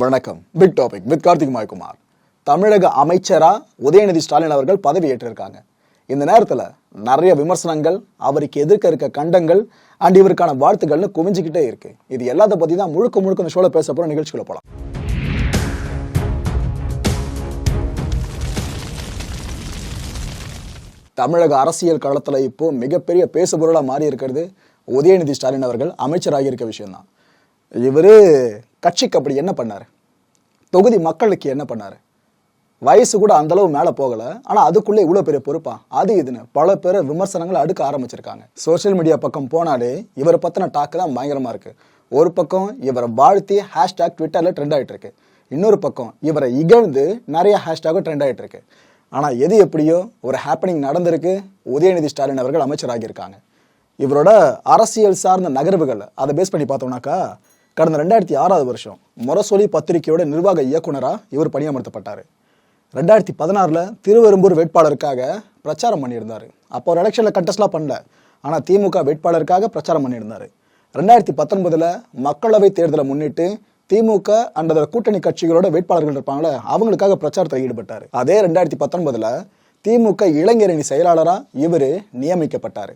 வணக்கம். Big topic with Karthik Maikumar. தமிழக அமைச்சரா உதயநிதி ஸ்டாலின் அவர்கள் பதவி ஏற்றிருக்காங்க இந்த நேரத்தில் நிறைய விமர்சனங்கள் அவருக்கு எதிர்க்க இருக்க கண்டங்கள் அண்ட் இவருக்கான வாழ்த்துக்கள்னு குவிஞ்சிக்கிட்டே இருக்கு. இது எல்லாத்த பற்றி தான் முழுக்க முழுக்க இந்த ஷோவில் பேச போகிற நிகழ்ச்சிக்குள்ள போகலாம் தமிழக அரசியல் களத்தில் இப்போ மிகப்பெரிய பேசுபொருளாக மாறி இருக்கிறது உதயநிதி ஸ்டாலின் அவர்கள் அமைச்சராகி இருக்க விஷயம்தான். இவர் கட்சிக்கு அப்படி என்ன பண்ணார்? தொகுதி மக்களுக்கு என்ன பண்ணாரு? வயசு கூட அந்தளவு மேலே போகலை. ஆனால் அதுக்குள்ளே இவ்வளோ பெரிய பொறுப்பா? அது இதுன்னு பல பேர் விமர்சனங்களை அடுக்க ஆரம்பிச்சிருக்காங்க. சோஷியல் மீடியா பக்கம் போனாலே இவரை பற்றின டாக்கு தான் பயங்கரமாக இருக்குது ஒரு பக்கம் இவரை வாழ்த்தி ஹேஷ்டாக் ட்விட்டரில் ட்ரெண்ட் ஆகிட்டு இருக்கு இன்னொரு பக்கம் இவரை இகழ்ந்து நிறைய ஹேஷ்டாகும் ட்ரெண்ட் ஆகிட்டு இருக்கு ஆனால் எது எப்படியோ ஒரு ஹாப்பனிங் நடந்திருக்கு. உதயநிதி ஸ்டாலின் அவர்கள் அமைச்சராகியிருக்காங்க. இவரோட அரசியல் சார்ந்த நகர்வுகள் அதை பேஸ் பண்ணி பார்த்தோம்னாக்கா கடந்த ரெண்டாயிரத்தி ஆறாவது வருஷம் முரசொலி பத்திரிகையோட நிர்வாக இயக்குனராக இவர் பணியமர்த்தப்பட்டார். ரெண்டாயிரத்தி பதினாறில் திருவெரும்பூர் வேட்பாளருக்காக பிரச்சாரம் பண்ணியிருந்தார். அப்போ ஒரு எலெக்ஷனில் கண்டஸ்ட்லாம் பண்ணல. ஆனால் திமுக வேட்பாளருக்காக பிரச்சாரம் பண்ணியிருந்தார். ரெண்டாயிரத்தி பத்தொன்பதில் மக்களவை தேர்தலை முன்னிட்டு திமுக அண்ட் அதோட கூட்டணி கட்சிகளோட வேட்பாளர்கள் இருப்பாங்களே அவங்களுக்காக பிரச்சாரத்தில் ஈடுபட்டார். அதே ரெண்டாயிரத்தி பத்தொன்பதில் திமுக இளைஞரணி செயலாளராக இவர் நியமிக்கப்பட்டார்.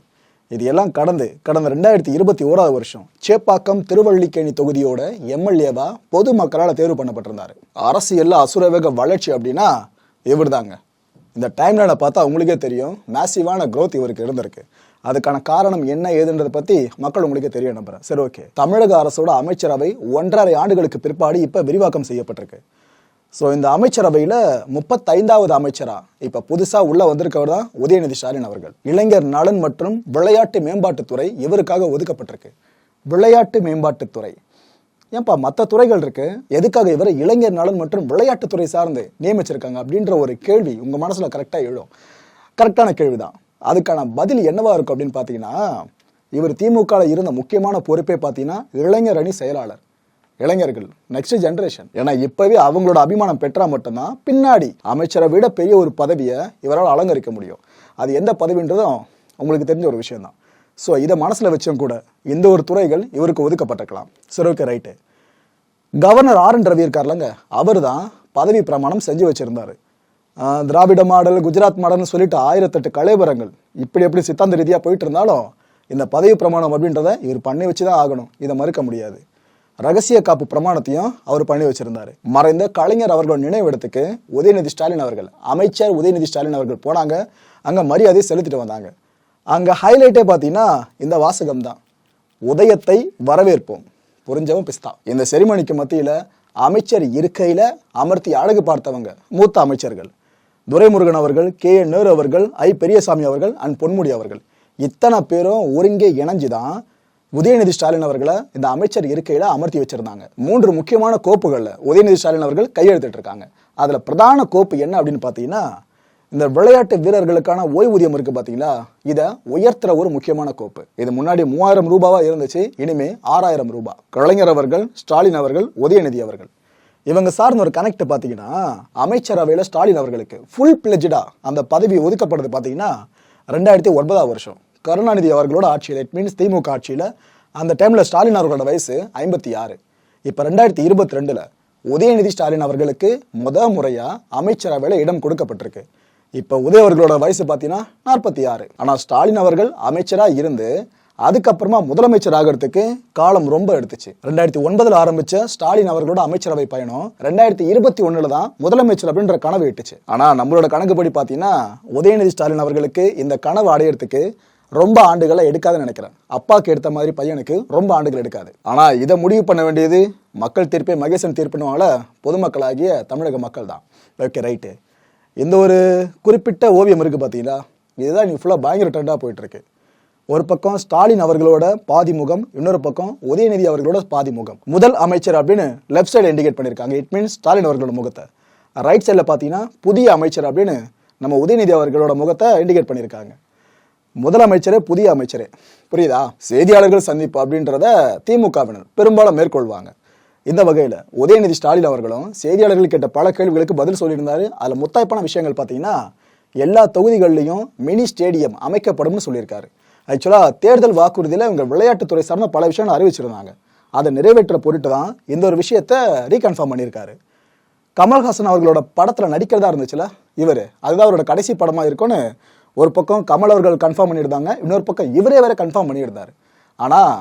இது எல்லாம் கடந்து கடந்த ரெண்டாயிரத்தி இருபத்தி ஓராவது வருஷம் சேப்பாக்கம் திருவள்ளிக்கேணி தொகுதியோட எம்எல்ஏவா பொதுமக்களால் தேர்வு பண்ணப்பட்டிருந்தாரு. அரசியல்ல அசுரவேக வளர்ச்சி அப்படின்னா இவர்தாங்க. இந்த டைம்லைனை பார்த்தா உங்களுக்கே தெரியும். மேசிவான க்ரோத் இவருக்கு இருந்திருக்கு. அதுக்கான காரணம் என்ன ஏதுன்றதை பத்தி மக்கள் உங்களுக்கே தெரிய நம்புறேன். சரி ஓகே தமிழக அரசோட அமைச்சரவை ஒன்றரை ஆண்டுகளுக்கு பிற்பாடு இப்ப விரிவாக்கம் செய்யப்பட்டிருக்கு. ஸோ இந்த அமைச்சரவையில் முப்பத்தைந்தாவது அமைச்சரா? இப்போ புதுசாக உள்ளே வந்திருக்கவர் தான் உதயநிதி ஸ்டாலின் அவர்கள். இளைஞர் நலன் மற்றும் விளையாட்டு மேம்பாட்டுத்துறை இவருக்காக ஒதுக்கப்பட்டிருக்கு. விளையாட்டு மேம்பாட்டுத்துறை ஏன்பா மற்ற துறைகள் இருக்கு? எதுக்காக இவரை இளைஞர் நலன் மற்றும் விளையாட்டுத்துறை சார்ந்து நியமிச்சிருக்காங்க அப்படின்ற ஒரு கேள்வி உங்கள் மனசில் கரெக்டாக எழும். கரெக்டான கேள்விதான். அதுக்கான பதில் என்னவா இருக்கும் அப்படின்னு பார்த்தீங்கன்னா இவர் திமுகவில் இருந்த முக்கியமான பொறுப்பே பார்த்தீங்கன்னா இளைஞர் அணி செயலாளர். இளைஞர்கள் நெக்ஸ்ட் ஜென்ரேஷன் ஏன்னா இப்பவே அவங்களோட அபிமானம் பெற்றா மட்டும்தான் பின்னாடி அமைச்சரை விட பெரிய ஒரு பதவியை இவரால் அலங்கரிக்க முடியும். அது எந்த பதவின்றதும் உங்களுக்கு தெரிஞ்ச ஒரு விஷயம் தான் ஸோ இதை மனசில் வச்சும் கூட இந்த ஒரு துறைகள் இவருக்கு ஒதுக்கப்பட்டிருக்கலாம். சரி okay right governor R N Ravi இருக்கார்லங்க அவர் தான் பதவி பிரமாணம் செஞ்சு வச்சிருந்தாரு. திராவிட மாடல் குஜராத் மாடல்னு சொல்லிட்டு ஆயிரத்தெட்டு கலைவரங்கள் இப்படி எப்படி சித்தாந்த ரீதியாக போயிட்டு இருந்தாலும் இந்த பதவி பிரமாணம் அப்படின்றத இவர் பண்ணி வச்சு தான் ஆகணும். இதை மறுக்க முடியாது. ரகசிய காப்பு பிரமாணத்தையும் அவர் பண்ணி வச்சிருந்தாரு. மறைந்த கலைஞர் அவர்களோட நினைவிடத்துக்கு உதயநிதி ஸ்டாலின் அவர்கள் அமைச்சர் உதயநிதி ஸ்டாலின் அவர்கள் போனாங்க. அங்க மரியாதை செலுத்திட்டு வந்தாங்க. அங்க ஹைலைட்டே பார்த்தீங்கன்னா இந்த வாசகம் தான் உதயத்தை வரவேற்போம். புரிஞ்சவும் பிஸ்தா. இந்த செரிமனிக்கு மத்தியில அமைச்சர் இருக்கையில அமர்த்தி அழகு பார்த்தவங்க மூத்த அமைச்சர்கள். துரைமுருகன் அவர்கள் கே. என். நேரு அவர்கள் ஐ. பெரியசாமி அவர்கள் அண்ட் பொன்முடி அவர்கள். இத்தனை பேரும் ஒருங்கே இணைஞ்சுதான் உதயநிதி ஸ்டாலின் அவர்களை இந்த அமைச்சர் இருக்கையில அமர்த்தி வச்சிருந்தாங்க. மூன்று முக்கியமான கோப்புகளில் உதயநிதி ஸ்டாலின் அவர்கள் கையெழுத்திட்டு இருக்காங்க. அதில் பிரதான கோப்பு என்ன அப்படின்னு பார்த்தீங்கன்னா இந்த விளையாட்டு வீரர்களுக்கான ஓய்வூதியம் இருக்கு பார்த்தீங்களா இதை உயர்த்துற ஒரு முக்கியமான கோப்பு. இது முன்னாடி மூவாயிரம் ரூபாவா இருந்துச்சு இனிமே ஆறாயிரம் ரூபாய் கலைஞர் அவர்கள் ஸ்டாலின் அவர்கள் உதயநிதி அவர்கள். இவங்க சார்ந்த ஒரு கனெக்ட் பார்த்தீங்கன்னா அமைச்சரவையில் ஸ்டாலின் அவர்களுக்கு ஃபுல் பிளெஜ்டா அந்த பதவி ஒதுக்கப்படுறது பார்த்தீங்கன்னா ரெண்டாயிரத்தி ஒன்பதாம் வருஷம். கருணாநிதி அவர்களோட ஆட்சியில் இட் மீன்ஸ் திமுக ஆட்சியில் அந்த டைமில் ஸ்டாலின் அவர்களோட வயசு ஐம்பத்தி ஆறு இப்போ ரெண்டாயிரத்தி இருபத்தி ரெண்டில் உதயநிதி ஸ்டாலின் அவர்களுக்கு முத முறையாக அமைச்சரவையில் இடம் கொடுக்கப்பட்டிருக்கு. இப்போ உதய அவர்களோட வயசு பார்த்தீங்கன்னா நாற்பத்தி ஆறு ஆனால் ஸ்டாலின் அவர்கள் அமைச்சராக இருந்து அதுக்கப்புறமா முதலமைச்சர் ஆகிறதுக்கு காலம் ரொம்ப எடுத்துச்சு. ரெண்டாயிரத்தி ஒன்பதுல ஆரம்பிச்ச ஸ்டாலின் அவர்களோட அமைச்சரவை பயணம் ரெண்டாயிரத்தி இருபத்தி ஒண்ணுல தான் முதலமைச்சர் அப்படின்ற கனவு எட்டுச்சு ஆனா நம்மளோட கணக்குப்படி பாத்தீங்கன்னா உதயநிதி ஸ்டாலின் அவர்களுக்கு இந்த கனவு அடையிறதுக்கு ரொம்ப ஆண்டுகளை எடுக்காதுன்னு நினைக்கிறேன். அப்பாவுக்கு எடுத்த மாதிரி பையனுக்கு ரொம்ப ஆண்டுகள் எடுக்காது. ஆனால் இதை முடிவு பண்ண வேண்டியது மக்கள் தீர்ப்பை மகேசன் தீர்ப்புனால பொதுமக்களாகிய தமிழக மக்கள் தான் ஓகே ரைட்டு இந்த ஒரு குறிப்பிட்ட ஓவியம் இருக்குது பார்த்தீங்களா இதுதான் நீ ஃபுல்லாக பயங்கர ட்ரெண்டாக போயிட்டுருக்கு. ஒரு பக்கம் ஸ்டாலின் அவர்களோட பாதி முகம் இன்னொரு பக்கம் உதயநிதி அவர்களோட பாதி முகம் முதல் அமைச்சர் அப்படின்னு லெஃப்ட் சைடு இண்டிகேட் பண்ணியிருக்காங்க. இட் மீன்ஸ் ஸ்டாலின் அவர்களோட முகத்தை. ரைட் சைடில் பார்த்தீங்கன்னா புதிய அமைச்சர் அப்படின்னு நம்ம உதயநிதி அவர்களோட முகத்தை இண்டிகேட் பண்ணியிருக்காங்க. முதலமைச்சரே புதிய அமைச்சரே. புரியுதா? செய்தியாளர்கள் சந்திப்பு அப்படின்றத திமுகவினர் பெரும்பாலும் மேற்கொள்வாங்க. இந்த வகையில் உதயநிதி ஸ்டாலின் அவர்களும் செய்தியாளர்கள் கேட்ட பல கேள்விகளுக்கு பதில் சொல்லியிருந்தாரு. அதில் முத்தாய்ப்பான விஷயங்கள் பார்த்தீங்கன்னா எல்லா தொகுதிகளிலையும் மினி ஸ்டேடியம் அமைக்கப்படும்னு சொல்லியிருக்காரு. ஆக்சுவலாக தேர்தல் வாக்குறுதியில் இவங்க விளையாட்டுத்துறை சார்ந்த பல விஷயங்கள் அறிவிச்சிருந்தாங்க. அதை நிறைவேற்ற பொருட்டு தான் இந்த ஒரு விஷயத்த ரீகன்ஃபார்ம் பண்ணியிருக்காரு. கமல்ஹாசன் அவர்களோட படத்தில் நடிக்கிறதா இருந்துச்சுல? இவர். அதுதான் அவரோட கடைசி படமாக இருக்கும்னு ஒரு பக்கம் கமல் அவர்கள் கன்ஃபார்ம் பண்ணியிருந்தாங்க இன்னொரு பக்கம் இவரே வேற கன்ஃபார்ம் பண்ணியிருந்தார். ஆனால்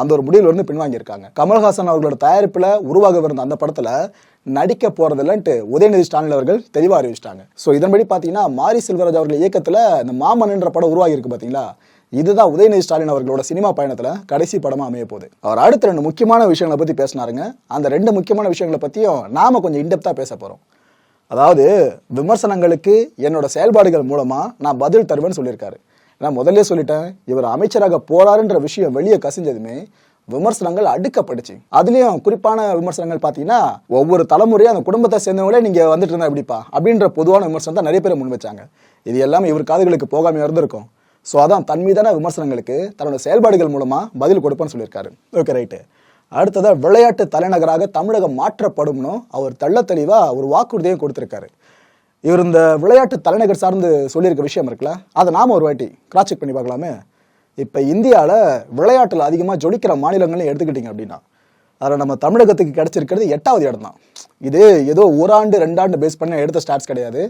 அந்த ஒரு முடிவிலிருந்து பின்வாங்கியிருக்காங்க. கமல்ஹாசன் அவர்களோட தயாரிப்பில் உருவாகவிருந்த அந்த படத்தில் நடிக்க போறதில்லன்ட்டு உதயநிதி ஸ்டாலின் அவர்கள் தெளிவாக அறிவிச்சிட்டாங்க. ஸோ இதன்படி பார்த்தீங்கன்னா மாரி செல்வராஜ் அவர்கள் இயக்கத்தில் இந்த மாமன்ன்ற படம் உருவாகி இருக்கு பார்த்தீங்களா இதுதான் உதயநிதி ஸ்டாலின் அவர்களோட சினிமா பயணத்தில் கடைசி படமாக அமைய போகுது. அவர் அடுத்த ரெண்டு முக்கியமான விஷயங்களை பற்றி பேசினாருங்க. அந்த ரெண்டு முக்கியமான விஷயங்களை பற்றியும் நாம கொஞ்சம் இன்டெப்த்தாக பேச போகிறோம் அதாவது விமர்சனங்களுக்கு என்னோட செயல்பாடுகள் மூலமா நான் பதில் தருவேன்னு சொல்லியிருக்காரு. நான் முதல்ல சொல்லிட்டேன் இவர் அமைச்சராக போறாருன்ற விஷயம் வெளியே கசிஞ்சதுமே விமர்சனங்கள் அடுக்கப்பட்டுச்சு அதுலயும் குறிப்பான விமர்சனங்கள் பாத்தீங்கன்னா ஒவ்வொரு தலைமுறையும் அந்த குடும்பத்தை சேர்ந்தவங்களே நீங்க வந்துட்டு இருந்தா எப்படிப்பா? அப்படின்ற பொதுவான விமர்சனம் தான் நிறைய பேர் முன் வச்சாங்க. இது எல்லாமே இவர் காதுகளுக்கு போகாம இருந்திருக்கும். ஸோ அதான் தன் மீதான விமர்சனங்களுக்கு தன்னோட செயல்பாடுகள் மூலமா பதில் கொடுப்பேன்னு சொல்லியிருக்காரு. ஓகே ரைட்டு அடுத்ததாக விளையாட்டு தலைநகராக தமிழகம் மாற்றப்படும்னு அவர் தெள்ள ஒரு வாக்குறுதியும் கொடுத்துருக்காரு. இவர் இந்த விளையாட்டு தலைநகர் சார்ந்து சொல்லியிருக்க விஷயம் இருக்குல்ல? அதை நாம ஒரு வாட்டி கிராஸ் செக் பண்ணி பார்க்கலாமே. இப்போ இந்தியாவில் விளையாட்டில் அதிகமாக ஜொலிக்கிற மாநிலங்கள்னு எடுத்துக்கிட்டிங்க அப்படின்னா அதில் நம்ம தமிழகத்துக்கு கிடைச்சிருக்கிறது எட்டாவது இடம் தான். இது ஏதோ ஒரு ஆண்டு ரெண்டாண்டு பேஸ் பண்ணி எடுத்த ஸ்டாட்ஸ் கிடையாது.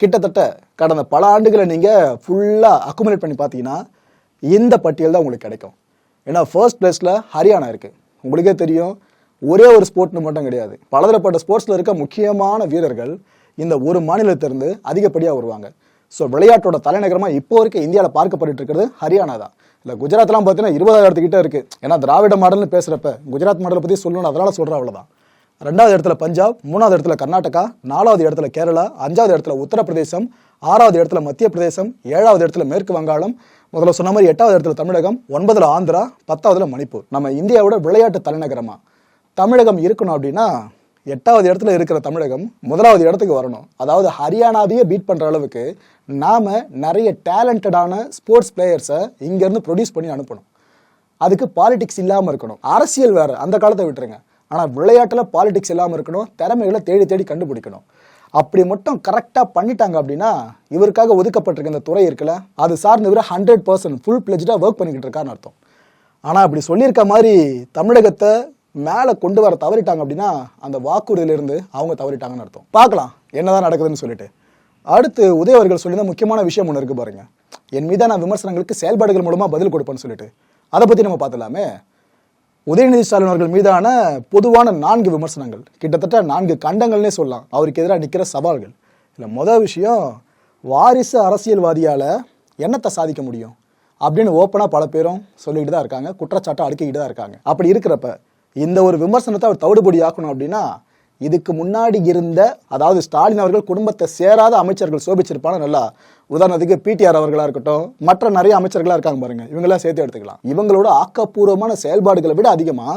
கிட்டத்தட்ட கடந்த பல ஆண்டுகளை நீங்கள் ஃபுல்லாக அக்குமுலேட் பண்ணி பார்த்தீங்கன்னா இந்த பட்டியல் தான் உங்களுக்கு கிடைக்கும். ஏன்னா ஃபர்ஸ்ட் பிளேஸில் ஹரியானா இருக்குது உங்களுக்கே தெரியும் ஒரே ஒரு ஸ்போர்ட்னு மட்டும் கிடையாது. பலதரப்பட்ட ஸ்போர்ட்ஸில் இருக்க முக்கியமான வீரர்கள் இந்த ஒரு மாநிலத்திலிருந்து அதிகப்படியாக வருவாங்க. ஸோ விளையாட்டோட தலைநகரமாக இப்போ இருக்க இந்தியாவில் பார்க்கப்பட்டு இருக்கிறது ஹரியானா தான். இல்லை குஜராத்லாம் பார்த்தீங்கன்னா இருபதாயிரத்துக்கிட்ட இருக்குது ஏன்னா திராவிட மாடல்னு பேசுகிறப்ப குஜராத் மாடலை பற்றி சொல்லணும் அதனால் சொல்கிற அவ்வளோதான் ரெண்டாவது இடத்துல பஞ்சாப் மூணாவது இடத்துல கர்நாடகா நாலாவது இடத்துல கேரளா அஞ்சாவது இடத்துல உத்தரப்பிரதேசம் ஆறாவது இடத்துல மத்திய பிரதேசம் ஏழாவது இடத்துல மேற்கு வங்காளம் முதல்ல சொன்ன மாதிரி எட்டாவது இடத்துல தமிழகம் ஒன்பதுல ஆந்திரா பத்தாவதுல மணிப்பூர். நம்ம இந்தியாவோட விளையாட்டு தலைநகரமா? தமிழகம் இருக்கணும் அப்படின்னா எட்டாவது இடத்துல இருக்கிற தமிழகம் முதலாவது இடத்துக்கு வரணும். அதாவது ஹரியானாவையே பீட் பண்ற அளவுக்கு நாம நிறைய டேலண்டடான ஸ்போர்ட்ஸ் பிளேயர்ஸை இங்கேருந்து ப்ரொடியூஸ் பண்ணி அனுப்பணும். அதுக்கு பாலிடிக்ஸ் இல்லாமல் இருக்கணும். அரசியல் வேற அந்த காலத்தை விட்டுருங்க. ஆனால் விளையாட்டில் பாலிடிக்ஸ் இல்லாமல் இருக்கணும் திறமைகளை தேடி தேடி கண்டுபிடிக்கணும். அப்படி மட்டும் கரெக்டாக பண்ணிட்டாங்க அப்படின்னா இவருக்காக ஒதுக்கப்பட்டிருக்க இந்த துறை இருக்குல்ல அது சார்ந்து இவர் ஹண்ட்ரட் பர்சன்ட் ஃபுல் பிளெஜ்டாக ஒர்க் பண்ணிக்கிட்டு இருக்காருன்னு அர்த்தம். ஆனால் அப்படி சொல்லியிருக்க மாதிரி தமிழகத்தை மேலே கொண்டு வர தவறிட்டாங்க அப்படின்னா அந்த வாக்குறுதியிலிருந்து அவங்க தவறிட்டாங்கன்னு அர்த்தம். பார்க்கலாம் என்னதான் நடக்குதுன்னு சொல்லிட்டு. அடுத்து உதய அவர்கள் சொல்லியிருந்த முக்கியமான விஷயம் ஒன்று இருக்கு பாருங்க. என் மீதான விமர்சனங்களுக்கு செயல்பாடுகள் மூலமாக பதில் கொடுப்பேன்னு சொல்லிட்டு. அதை பற்றி நம்ம பார்த்துலாமே உதயநிதி ஸ்டாலின் அவர்கள் மீதான பொதுவான நான்கு விமர்சனங்கள். கிட்டத்தட்ட நான்கு கண்டங்கள்னே சொல்லலாம். அவருக்கு எதிராக நிற்கிற சவால்கள். இல்லை மொதல் விஷயம் வாரிசு அரசியல்வாதியால் என்னத்தை சாதிக்க முடியும்? அப்படின்னு ஓப்பனாக பல பேரும் சொல்லிக்கிட்டு தான் இருக்காங்க. குற்றச்சாட்டை அடுக்கிக்கிட்டு தான் இருக்காங்க. அப்படி இருக்கிறப்ப இந்த ஒரு விமர்சனத்தை அவர் தவிடுபடி ஆக்கணும் அப்படின்னா இதுக்கு முன்னாடி இருந்த அதாவது ஸ்டாலின் அவர்கள் குடும்பத்தை சேராத அமைச்சர்கள் சோபிச்சிருப்பான நல்லா. உதாரணத்துக்கு பிடிஆர் அவர்களா இருக்கட்டும் மற்ற நிறைய அமைச்சர்களா இருக்காங்க பாருங்க. இவங்கெல்லாம் சேர்த்து எடுத்துக்கலாம். இவங்களோட ஆக்கப்பூர்வமான செயல்பாடுகளை விட அதிகமா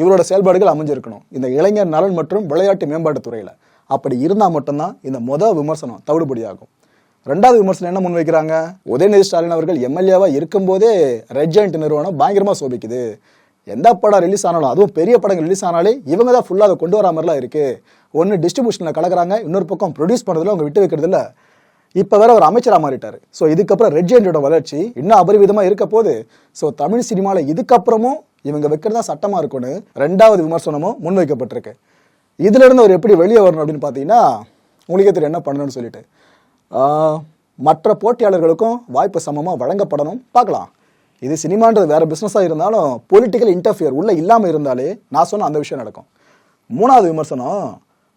இவரோட செயல்பாடுகள் அமைஞ்சிருக்கணும். இந்த இளைஞர் நலன் மற்றும் விளையாட்டு மேம்பாட்டு துறையில. அப்படி இருந்தா மட்டும்தான் இந்த மொதல் விமர்சனம் தவிடுபடியாகும். ரெண்டாவது விமர்சனம் என்ன முன்வைக்கிறாங்க? உதயநிதி ஸ்டாலின் அவர்கள் எம்எல்ஏவா இருக்கும்போதே ரெட் ஜெயண்ட் நிறுவனம் பயங்கரமா சோபிக்குது. எந்த படம் ரிலீஸ் ஆனாலும் அதுவும் பெரிய படங்கள் ரிலீஸ் ஆனாலே இவங்க தான் ஃபுல்லாக அதை கொண்டு வர மாதிரிலாம் இருக்குது ஒன்று டிஸ்ட்ரிபியூஷனில் கலக்கிறாங்க இன்னொரு பக்கம் ப்ரொடியூஸ் பண்ணுறதுல அவங்க விட்டு வைக்கிறது இப்போ வேற ஒரு அமைச்சராக மாறிட்டார். ஸோ இதுக்கப்புறம் ரெட் ஜெயண்டோட வளர்ச்சி இன்னும் அபரிவிதமாக இருக்க போது ஸோ தமிழ் சினிமாவில் இதுக்கப்புறமும் இவங்க வைக்கிறது தான் சட்டமாக இருக்கும்னு ரெண்டாவது விமர்சனமும் முன்வைக்கப்பட்டிருக்கு. இதுலேருந்து அவர் எப்படி வெளியே வரணும் அப்படின்னு பார்த்தீங்கன்னா உங்களுக்கே தெரியும் என்ன பண்ணணும்னு சொல்லிட்டு. மற்ற போட்டியாளர்களுக்கும் வாய்ப்பு சமமாக வழங்கப்படணும். பார்க்கலாம். இது சினிமான்றது வேற பிஸ்னஸாக இருந்தாலும் பொலிட்டிக்கல் இன்டர்ஃபியர் உள்ள இல்லாமல் இருந்தாலே நான் சொன்ன அந்த விஷயம் நடக்கும். மூணாவது விமர்சனம்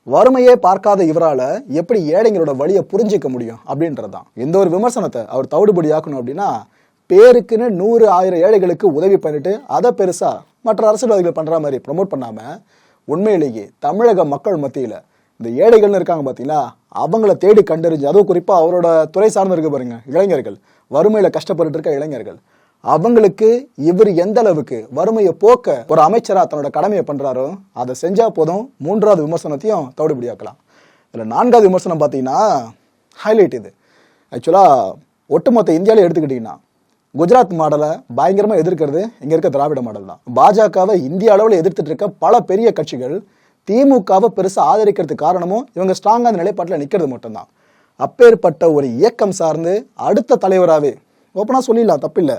வறுமையே பார்க்காத இவரால் எப்படி ஏழைங்களோட வழியை புரிஞ்சிக்க முடியும் அப்படின்றது தான் எந்த ஒரு விமர்சனத்தை அவர் தவிடுபடி ஆக்கணும் அப்படின்னா பேருக்குன்னு நூறு ஆயிரம் ஏழைகளுக்கு உதவி பண்ணிட்டு அதை பெருசாக மற்ற அரசியல்வாதிகள் பண்ணுற மாதிரி ப்ரமோட் பண்ணாமல் உண்மையிலேயே தமிழக மக்கள் மத்தியில் இந்த ஏழைகள்னு இருக்காங்க பார்த்தீங்களா அவங்கள தேடி கண்டறிஞ்சு அதுவும் குறிப்பாக அவரோட துறை சார்ந்து இருக்கு பாருங்க இளைஞர்கள். வறுமையில் கஷ்டப்பட்டு இருக்க இளைஞர்கள். அவங்களுக்கு இவர் எந்த அளவுக்கு வறுமையை போக்க ஒரு அமைச்சரா தன்னோட கடமையை பண்றாரோ அதை செஞ்சா போதும். மூன்றாவது விமர்சனத்தையும் தவிடுபடியாக்கலாம். இதுல நான்காவது விமர்சனம் பார்த்தீங்கன்னா ஹைலைட் இது. ஆக்சுவலாக ஒட்டுமொத்த இந்தியாவிலே எடுத்துக்கிட்டிங்கன்னா குஜராத் மாடலை பயங்கரமாக எதிர்க்கிறது இங்கே இருக்க திராவிட மாடல் தான். பாஜகவை இந்திய அளவில் எதிர்த்துட்டு இருக்க பல பெரிய கட்சிகள் திமுகவை பெருசாக ஆதரிக்கிறதுக்கு காரணமும் இவங்க ஸ்ட்ராங்காக அந்த நிலைப்பாட்டில் நிற்கிறது மட்டும்தான். அப்பேற்பட்ட ஒரு இயக்கம் சார்ந்து அடுத்த தலைவராகவே ஓப்பனாக சொல்லிடலாம் தப்பில்லை.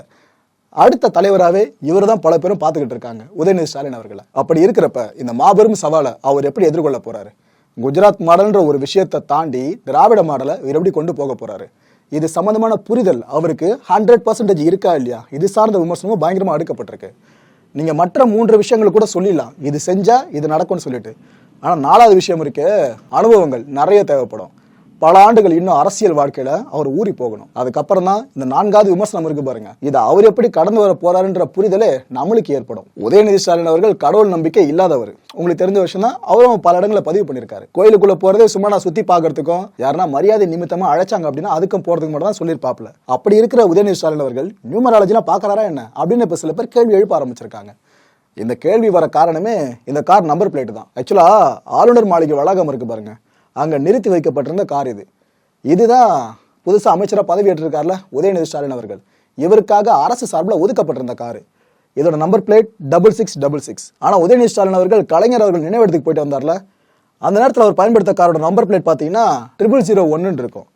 அடுத்த தலைவராகவே இவர் தான் பல பேரும் பார்த்துக்கிட்டு இருக்காங்க. உதயநிதி ஸ்டாலின் அவர்களை. அப்படி இருக்கிறப்ப இந்த மாபெரும் சவாலை அவர் எப்படி எதிர்கொள்ள போறாரு? குஜராத் மாடல்ன்ற ஒரு விஷயத்தை தாண்டி திராவிட மாடலை இவர் எப்படி கொண்டு போக போறாரு? இது சம்பந்தமான புரிதல் அவருக்கு ஹண்ட்ரட் பர்சன்டேஜ் இருக்கா இல்லையா? இது சார்ந்த விமர்சனமும் பயங்கரமாக அடுக்கப்பட்டிருக்கு. நீங்கள் மற்ற மூன்று விஷயங்கள் கூட சொல்லிடலாம். இது செஞ்சால் இது நடக்கும்னு சொல்லிட்டு. ஆனால் நாலாவது விஷயம் இருக்கு அனுபவங்கள் நிறைய தேவைப்படும். பல ஆண்டுகள் இன்னும் அரசியல் வாழ்க்கையில அவர் ஊறி போகணும். அதுக்கப்புறம் தான் இந்த நான்காவது விமர்சனம் இருக்கு பாருங்க. இதை அவர் எப்படி கடந்து வர போறாருன்ற புரிதலே நம்மளுக்கு ஏற்படும். உதயநிதி ஸ்டாலின் அவர்கள் கடவுள் நம்பிக்கை இல்லாதவர். உங்களுக்கு தெரிஞ்ச விஷயம் தான் அவரும் பல இடங்களை பதிவு பண்ணியிருக்காரு. கோயிலுக்குள்ள போறதே சும்மா நான் சுத்தி பாக்குறதுக்கும் யாருன்னா மரியாதை நிமித்தமா அழைச்சாங்க அப்படின்னா அதுக்கும் போறதுக்கு மட்டும் தான் சொல்லியிருப்பாப்ல அப்படி இருக்கிற உதயநிதி ஸ்டாலின் அவர்கள் நியூமராலஜிலாம் பாக்குறாரா என்ன? அப்படின்னு இப்ப சில பேர் கேள்வி எழுப்ப ஆரம்பிச்சிருக்காங்க. இந்த கேள்வி வர காரணமே இந்த கார் நம்பர் பிளேட் தான். ஆக்சுவலா ஆளுநர் மாளிகை வளாகம் இருக்கு பாருங்க. அங்கே நிறுத்தி வைக்கப்பட்டிருந்த கார் இது. இதுதான் புதுசாக அமைச்சராக பதவி ஏற்றிருக்கார்ல உதயநிதி ஸ்டாலின் அவர்கள். இவருக்காக அரசு சார்பில் ஒதுக்கப்பட்டிருந்த காரு. இதோட number plate double six double six ஆனால் உதயநிதி ஸ்டாலின் அவர்கள் கலைஞர் அவர்கள் நினைவிடத்துக்கு போயிட்டு வந்தார்ல. அந்த நேரத்தில் அவர் பயன்படுத்த காரோட நம்பர் பிளேட் பார்த்தீங்கன்னா ட்ரிபிள் ஜீரோ ஒன்னு இருக்கும்.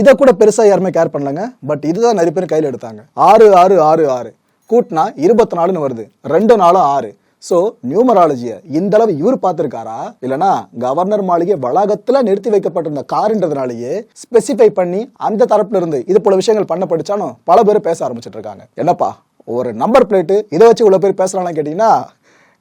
இதை கூட பெருசாக யாருமே கேர் பண்ணலங்க. பட் இதுதான் நிறைய பேர் கையில் எடுத்தாங்க. ஆறு ஆறு ஆறு ஆறு. கூட்டினா இருபத்தி நாலுன்னு வருது. ரெண்டு நாளும் ஆறு. ஸோ நியூமராலஜியை இந்த அளவு இவர் பார்த்திருக்காரா? இல்லனா கவர்னர் மாளிகை வளாகத்துல நிறுத்தி வைக்கப்பட்டிருந்த காருன்றதுனாலேயே ஸ்பெசிஃபை பண்ணி அந்த தரப்புல இருந்து இது போல விஷயங்கள் பண்ண படிச்சாலும் பல பேர் பேச ஆரம்பிச்சிட்டு இருக்காங்க என்னப்பா? ஒரு நம்பர் பிளேட்டு இதை வச்சு இவ்வளவு பேர் பேசுறாங்கன்னு கேட்டீங்கன்னா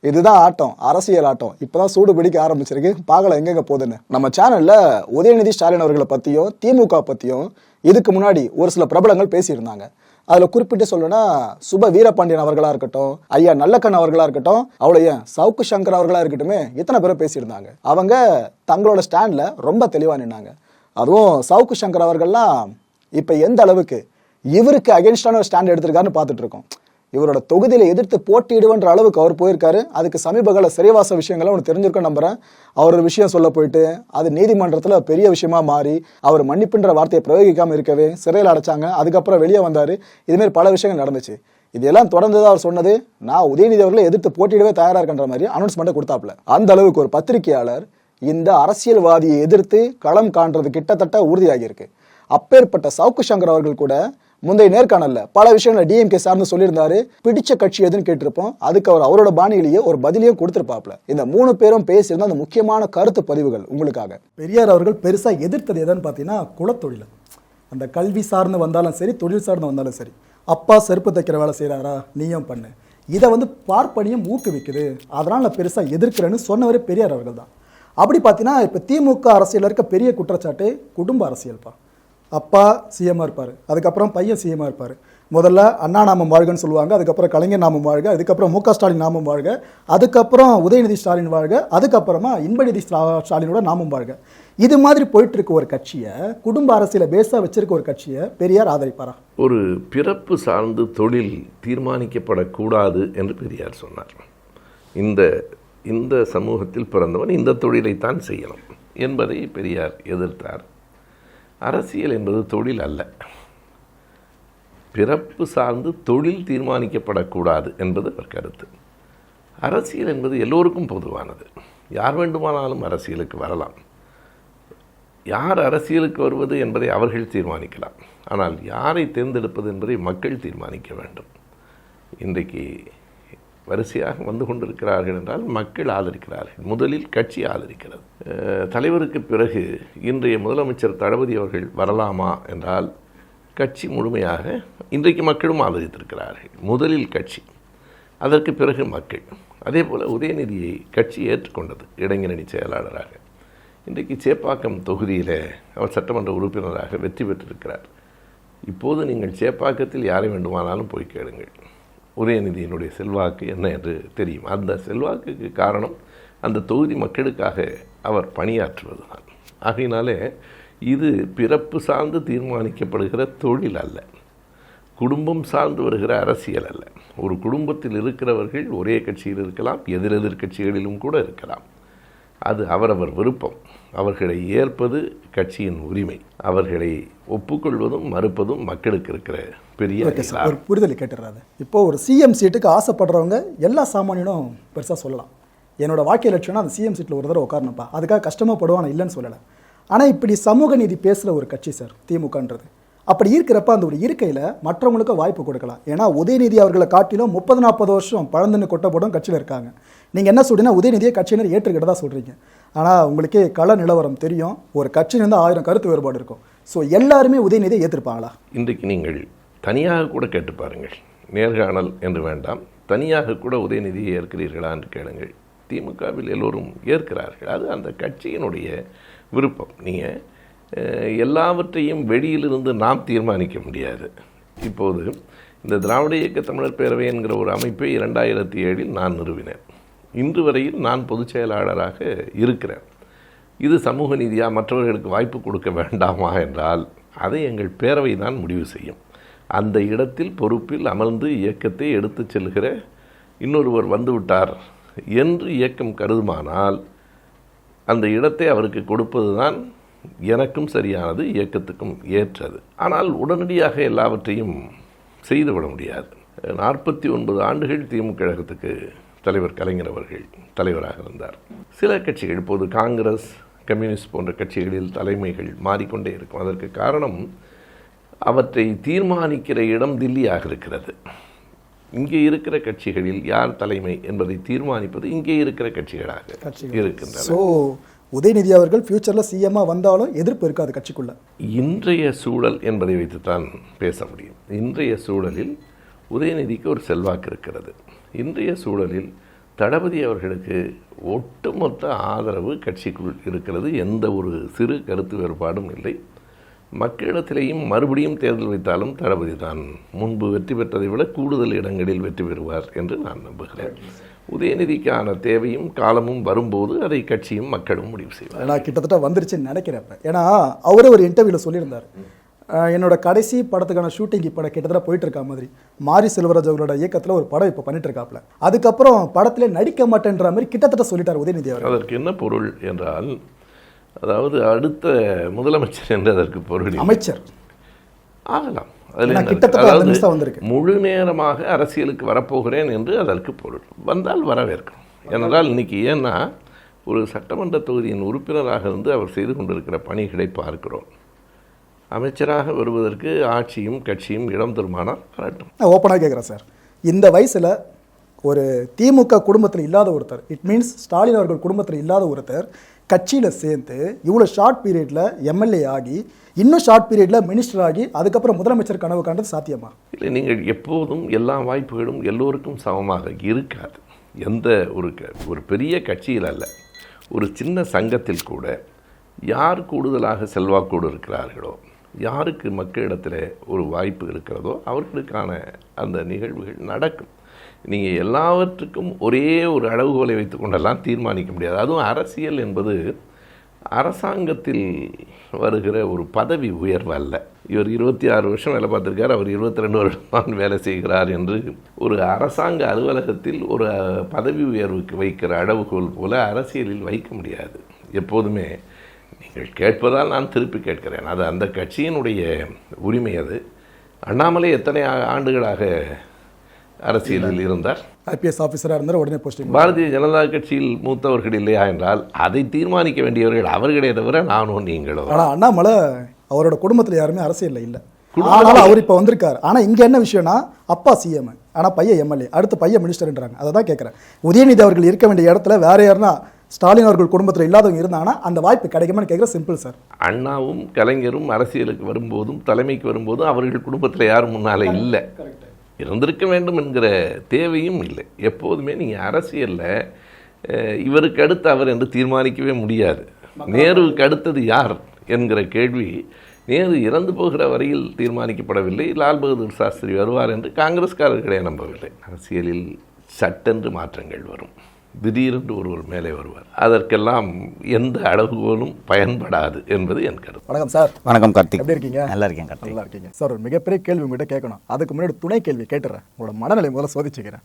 இதுதான் ஆட்டம் அரசியல் ஆட்டம். இப்பதான் சூடு பிடிக்க ஆரம்பிச்சிருக்கு. பார்க்கல எங்கெங்க போகுதுன்னு. நம்ம சேனல்ல உதயநிதி ஸ்டாலின் அவர்களை பத்தியும் திமுக பத்தியும் இதுக்கு முன்னாடி ஒரு சில பிரபலங்கள் பேசியிருந்தாங்க. அதுல குறிப்பிட்டு சொல்லணும்னா சுப வீரபாண்டியன் அவர்களா இருக்கட்டும் ஐயா நல்லக்கண் அவர்களா இருக்கட்டும் அவ்வளோ சவுக்கு சங்கர் அவர்களா இருக்கட்டுமே இத்தனை பேரும் பேசியிருந்தாங்க. அவங்க தங்களோட ஸ்டாண்ட்ல ரொம்ப தெளிவா நின்னாங்க. அதுவும் சவுக்கு சங்கர் அவர்கள்லாம் இப்ப எந்த அளவுக்கு இவருக்கு அகேன்ஸ்டான ஒரு ஸ்டாண்ட் எடுத்திருக்காருன்னு பார்த்துட்டு இருக்கோம். இவரோட தொகுதியில் எதிர்த்து போட்டியிடுவன்ற அளவுக்கு அவர் போயிருக்காரு. அதுக்கு சமீப கால சிறைவாச விஷயங்களை ஒன்று தெரிஞ்சிருக்கும் நம்புறேன். அவர் ஒரு விஷயம் சொல்ல போயிட்டு அது நீதிமன்றத்தில் பெரிய விஷயமா மாறி அவர் மன்னிப்புன்ற வார்த்தையை பிரயோகிக்காமல் இருக்கவே சிறையில் அடைச்சாங்க. அதுக்கப்புறம் வெளியே வந்தார். இதுமாரி பல விஷயங்கள் நடந்துச்சு. இதெல்லாம் தொடர்ந்து தான் அவர் சொன்னது. நான் உதயநிதி அவர்களை எதிர்த்து போட்டியிடவே தயாரா இருக்கின்ற மாதிரி அனௌன்ஸ்மெண்ட் கொடுத்தாப்ல அந்த அளவுக்கு ஒரு பத்திரிகையாளர் இந்த அரசியல்வாதியை எதிர்த்து களம் காண்றது கிட்டத்தட்ட உறுதியாகியிருக்கு. அப்பேற்பட்ட சவுக்கு சங்கர் அவர்கள் கூட முந்தைய நேர்காணல்ல பல விஷயங்களை டிஎம்கே சார்ந்து சொல்லியிருந்தாரு. பிடிச்ச கட்சி எதுன்னு கேட்டிருப்போம். அதுக்கு அவர் அவரோட பாணியிலேயே ஒரு பதிலையும் கொடுத்துருப்பாப்ல இந்த மூணு பேரும் பேசியிருந்த அந்த முக்கியமான கருத்து பதிவுகள் உங்களுக்காக. பெரியார் அவர்கள் பெருசா எதிர்த்தது எதுன்னு பார்த்தீங்கன்னா குலத்தொழில். அந்த கல்வி சார்ந்து வந்தாலும் சரி தொழில் சார்ந்து வந்தாலும் சரி. அப்பா செருப்பு தைக்கிற வேலை செய்கிறாரா நீயும் பண்ணு. இதை வந்து பார்ப்பனியும் ஊக்குவிக்குது. அதனால் நான் பெருசாக எதிர்க்கிறேன்னு சொன்னவரே பெரியார் அவர்கள் தான். அப்படி பார்த்தீங்கன்னா இப்போ திமுக அரசியலில் இருக்க பெரிய குற்றச்சாட்டு குடும்ப அரசியல்ப்பா அப்பா சிஎம்மாக இருப்பார். அதுக்கப்புறம் பையன் சிஎம்மாக இருப்பார். முதல்ல அண்ணா நாமம் வாழ்கன்னு சொல்லுவாங்க. அதுக்கப்புறம் கலைஞர் நாமம் வாழ்க. அதுக்கப்புறம் மு ஸ்டாலின் நாமம் வாழ்க. அதுக்கப்புறம் உதயநிதி ஸ்டாலின் வாழ்க. அதுக்கப்புறமா இன்பநிதி ஸ்டா- ஸ்டாலினோட நாமம் வாழ்க. இது மாதிரி போயிட்டு இருக்க ஒரு கட்சியை குடும்ப அரசியலை பேஸாக வச்சிருக்க ஒரு கட்சியை பெரியார் ஆதரிப்பாரா? ஒரு பிறப்பு சார்ந்து தொழில் தீர்மானிக்கப்படக்கூடாது என்று பெரியார் சொன்னார். இந்த இந்த சமூகத்தில் பிறந்தவன் இந்த தொழிலைத்தான் செய்யணும் என்பதை பெரியார் எதிர்த்தார். அரசியல் என்பது தொழில் அல்ல. பிறப்பு சார்ந்து தொழில் தீர்மானிக்கப்படக்கூடாது என்பது அவர் கருத்து. அரசியல் என்பது எல்லோருக்கும் பொதுவானது. யார் வேண்டுமானாலும் அரசியலுக்கு வரலாம். யார் அரசியலுக்கு வருவது என்பதை அவர்கள் தீர்மானிக்கலாம். ஆனால் யாரை தேர்ந்தெடுப்பது என்பதை மக்கள் தீர்மானிக்க வேண்டும். இன்றைக்கு வரிசையாக வந்து கொண்டிருக்கிறார்கள் என்றால் மக்கள் ஆதரிக்கிறார்கள். முதலில் கட்சி ஆதரிக்கிறது. தலைவருக்கு பிறகு இன்றைய முதலமைச்சர் தளபதி அவர்கள் வரலாமா என்றால் கட்சி முழுமையாக இன்றைக்கு மக்களும் ஆதரித்திருக்கிறார்கள். முதலில் கட்சி அதற்கு பிறகு மக்கள். அதே போல் உதயநிதியை கட்சி ஏற்றுக்கொண்டது இளைஞரணி செயலாளராக. இன்றைக்கு சேப்பாக்கம் தொகுதியில் அவர் சட்டமன்ற உறுப்பினராக வெற்றி பெற்றிருக்கிறார். இப்போது நீங்கள் சேப்பாக்கத்தில் யாரை வேண்டுமானாலும் போய் கேளுங்கள். உதயநிதியினுடைய செல்வாக்கு என்ன என்று தெரியும். அந்த செல்வாக்குக்கு காரணம் அந்த தொகுதி மக்களுக்காக அவர் பணியாற்றுவதுதான். ஆகையினாலே இது பிறப்பு சார்ந்து தீர்மானிக்கப்படுகிற தொழில் அல்ல. குடும்பம் சார்ந்து வருகிற அரசியல் அல்ல. ஒரு குடும்பத்தில் இருக்கிறவர்கள் ஒரே கட்சியில் இருக்கலாம் எதிரெதிர் கட்சிகளிலும் கூட இருக்கலாம். அது அவரவர் விருப்பம். அவர்களை ஏற்பது கட்சியின் உரிமை. அவர்களை ஒப்புக்கொள்வதும் மறுப்பதும் மக்களுக்கு இருக்கிற பெரிய. ஒரு புரிதலை கேட்டுறாரு. இப்போ ஒரு சிஎம் சீட்டுக்கு ஆசைப்படுறவங்க எல்லா சாமானியனும் பெருசாக சொல்லலாம். என்னோட வாழ்க்கை லட்சணம் அந்த சிஎம் சீட்டில் ஒரு தடவை உட்காரணும்ப்பா. அதுக்காக கஷ்டமாக படுவான் இல்லைன்னு சொல்லலை. ஆனால் இப்படி சமூக நீதி பேசுகிற ஒரு கட்சி சார் திமுகன்றது. அப்படி இருக்கிறப்ப அந்த ஒரு இருக்கையில் மற்றவங்களுக்கு வாய்ப்பு கொடுக்கலாம். ஏன்னா உதயநிதி அவர்களை காட்டிலும் முப்பது நாற்பது வருஷம் பழந்துன்னு கொட்டப்படும் கட்சியில் இருக்காங்க. நீங்கள் என்ன சொல்றீங்கன்னா உதயநிதியை கட்சியினர் ஏற்றுக்கிட்டதா சொல்கிறீங்க ஆனால் உங்களுக்கே கள நிலவரம் தெரியும். ஒரு கட்சியிலேருந்து ஆயிரம் கருத்து வேறுபாடு இருக்கும். ஸோ எல்லாருமே உதயநிதியை ஏற்றிருப்பாங்களா இன்றைக்கு நீங்கள் தனியாக கூட கேட்டு பாருங்கள். நேர்காணல் என்று வேண்டாம். தனியாக கூட உதயநிதியை ஏற்கிறீர்களா என்று கேளுங்கள். திமுகவில் எல்லோரும் ஏற்கிறார்கள். அது அந்த கட்சியினுடைய விருப்பம். நீங்கள் எல்லாவற்றையும் வெளியிலிருந்து நாம் தீர்மானிக்க முடியாது. இப்போது இந்த திராவிட இயக்க தமிழர் பேரவை என்கிற ஒரு அமைப்பை இரண்டாயிரத்தி ஏழில் நான் நிறுவினேன். இன்று வரையில் நான் பொதுச் செயலாளராக இருக்கிறேன். இது சமூக நீதியாக மற்றவர்களுக்கு வாய்ப்பு கொடுக்க வேண்டாமா என்றால் அதை எங்கள் பேரவை தான் முடிவு செய்யும். அந்த இடத்தில் பொறுப்பில் அமர்ந்து இயக்கத்தை எடுத்துச் செல்கிற இன்னொருவர் வந்துவிட்டார் என்று இயக்கம் கருதுமானால் அந்த இடத்தை அவருக்கு கொடுப்பது தான் எனக்கும் சரியானது இயக்கத்துக்கும் ஏற்றது. ஆனால் உடனடியாக எல்லாவற்றையும் செய்துவிட முடியாது. நாற்பத்தி ஒன்பது ஆண்டுகள் திமுக கழகத்துக்கு தலைவர் கலைஞர் அவர்கள் தலைவராக இருந்தார். சில கட்சிகள் இப்போது காங்கிரஸ் கம்யூனிஸ்ட் போன்ற கட்சிகளில் தலைமைகள் மாறிக்கொண்டே இருக்கும். அதற்கு காரணம் அவற்றை தீர்மானிக்கிற இடம் தில்லியாக இருக்கிறது. இங்கே இருக்கிற கட்சிகளில் யார் தலைமை என்பதை தீர்மானிப்பது இங்கே இருக்கிற கட்சிகளாக கட்சிகள். இருக்கின்றன. உதயநிதி அவர்கள் ஃபியூச்சரில் சிஎம்மாக வந்தாலும் எதிர்ப்பு இருக்காது கட்சிக்குள்ளே. இன்றைய சூழல் என்பதை வைத்துத்தான் பேச முடியும். இன்றைய சூழலில் உதயநிதிக்கு ஒரு செல்வாக்கு இருக்கிறது. இன்றைய சூழலில் தளபதி அவர்களுக்கு ஒட்டுமொத்த ஆதரவு கட்சிக்குள் இருக்கிறது. எந்த ஒரு சிறு கருத்து வேறுபாடும் இல்லை. மக்களிடத்திலேயும் மறுபடியும் தேர்தல் வைத்தாலும் தளபதி தான் முன்பு வெற்றி பெற்றதை விட கூடுதல் இடங்களில் வெற்றி பெறுவார் என்று நான் நம்புகிறேன். உதயநிதிக்கான தேவையும் காலமும் வரும்போது அதை கட்சியும் மக்களும் முடிவு செய்வார் ஏன்னா கிட்டத்தட்ட வந்துருச்சுன்னு நினைக்கிறப்ப ஏன்னா அவரே ஒரு இன்டர்வியூவில் சொல்லியிருந்தார். என்னோட கடைசி படத்துக்கான ஷூட்டிங் இப்போ கிட்டத்தட்ட போயிட்டு இருக்கா மாதிரி. மாரி செல்வராஜ் அவரோட இயக்கத்தில் ஒரு படம் இப்போ பண்ணிட்டு இருக்காப்ல அதுக்கப்புறம் படத்திலே நடிக்க மாட்டேன்ற மாதிரி கிட்டத்தட்ட சொல்லிட்டார் உதயநிதி அவர் அதற்கு என்ன பொருள் என்றால் அதாவது அடுத்த முதலமைச்சர் என்று அதற்கு பொருள். அமைச்சர். ஆகலாம். அதில். முழு நேரமாக அரசியலுக்கு வரப்போகிறேன் என்று அதற்கு பொருள். வந்தால் வரவேற்கும். ஏனென்றால் இன்னைக்கு ஏன்னா ஒரு சட்டமன்ற தொகுதியின் உறுப்பினராக இருந்து அவர் செய்து கொண்டிருக்கிற பணிகளை பார்க்கிறோம். அமைச்சராக வருவதற்கு ஆட்சியும் கட்சியும் இடம் தருமானால் வரட்டும். நான் ஓப்பனாக கேட்குறேன் சார். இந்த வயசில் ஒரு திமுக குடும்பத்தில் இல்லாத ஒருத்தர் இட் மீன்ஸ் ஸ்டாலின் அவர்கள் குடும்பத்தில் இல்லாத ஒருத்தர் கட்சியில் சேர்ந்து இவ்வளோ ஷார்ட் பீரியடில் எம்எல்ஏ ஆகி இன்னும் ஷார்ட் பீரியடில் மினிஸ்டர் ஆகி அதுக்கப்புறம் முதலமைச்சர் கனவு காண்றது சாத்தியமா? இல்லை நீங்கள் எப்போதும் எல்லா வாய்ப்புகளும் எல்லோருக்கும் சமமாக இருக்காது. எந்த ஒரு க ஒரு பெரிய கட்சியில் அல்ல ஒரு சின்ன சங்கத்தில் கூட யார் கூடுதலாக செல்வாக்கோடு இருக்கிறார்களோ யாருக்கு மக்களிடத்தில் ஒரு வாய்ப்பு இருக்கிறதோ அவர்களுக்கான அந்த நிகழ்வுகள் நடக்கும். நீங்கள் எல்லாவற்றுக்கும் ஒரே ஒரு அளவுகோலை வைத்துக்கொண்டெல்லாம் தீர்மானிக்க முடியாது. அதுவும் அரசியல் என்பது அரசாங்கத்தில் வருகிற ஒரு பதவி உயர்வு அல்ல. இவர் இருபத்தி ஆறு வருஷம் வேலை பார்த்துருக்கார். அவர் இருபத்தி ரெண்டு வருஷம் தான் வேலை செய்கிறார் என்று ஒரு அரசாங்க அலுவலகத்தில் ஒரு பதவி உயர்வுக்கு வைக்கிற அளவுகோல் போல அரசியலில் வைக்க முடியாது. எப்போதுமே நீங்கள் கேட்பதால் நான் திருப்பி கேட்கிறேன். அது அந்த கட்சியினுடைய உரிமை அது. அண்ணாமலை எத்தனை ஆண்டுகளாக அரசியலில் இருந்தார். ஐபிஎஸ் ஆஃபீஸராக இருந்தால் உடனே போஸ்டிங் பாரதிய ஜனதா கட்சியில் மூத்தவர்கள் இல்லையா என்றால் அதை தீர்மானிக்க வேண்டியவர்கள் அவர்களே தவிர நானோ நீங்களோ. ஆனால் அண்ணாமலை அவரோட குடும்பத்தில் யாருமே அரசியலில் இல்லை ஆனாலும் அவர் இப்போ வந்திருக்காரு. ஆனால் இங்கே என்ன விஷயம்னா அப்பா சிஎம் ஆனால் பையன் எம்எல்ஏ அடுத்து பையன் மினிஸ்டர்ன்றாங்க அதை தான் கேட்குறேன் உதயநிதி அவர்கள் இருக்க வேண்டிய இடத்துல வேற யாருன்னா ஸ்டாலின் அவர்கள் குடும்பத்தில் இல்லாதவங்க இருந்தாங்கன்னா அந்த வாய்ப்பு கிடைக்குமான்னு கேட்குற சிம்பிள் சார் அண்ணாவும் கலைஞரும் அரசியலுக்கு வரும்போதும் தலைமைக்கு வரும்போதும் அவர்கள் குடும்பத்தில் யாரும் முன்னாலே இல்லை. இருந்திருக்க வேண்டும் என்கிற தேவையும் இல்லை. எப்போதுமே நீங்கள் அரசியலில் இவருக்கு அடுத்து அவர் என்று தீர்மானிக்கவே முடியாது. நேருவுக்கு அடுத்தது யார் என்கிற கேள்வி நேரு இறந்து போகிற வரையில் தீர்மானிக்கப்படவில்லை. லால் பகதூர் சாஸ்திரி வருவார் என்று காங்கிரஸ்காரர்களே நம்பவில்லை. அரசியலில் சட்டென்று மாற்றங்கள் வரும். திடீரென்று ஒருவர் மேலே வருவார். அதற்கெல்லாம் எந்த அளவுகோலும் பயன்படாது என்பது என் கருத்து. வணக்கம் சார். வணக்கம் கார்த்திக். எப்படி இருக்கீங்க? நல்லா இருக்கேன் கார்த்திக். நல்லா இருக்கீங்க. சார் ஒரு மிகப்பெரிய கேள்வி உங்கள்கிட்ட கேட்கணும். அதுக்கு முன்னாடி துணை கேள்வி கேட்டுறேன். உங்களோட மனநிலை முதல்ல சோதிச்சுக்கிறேன்.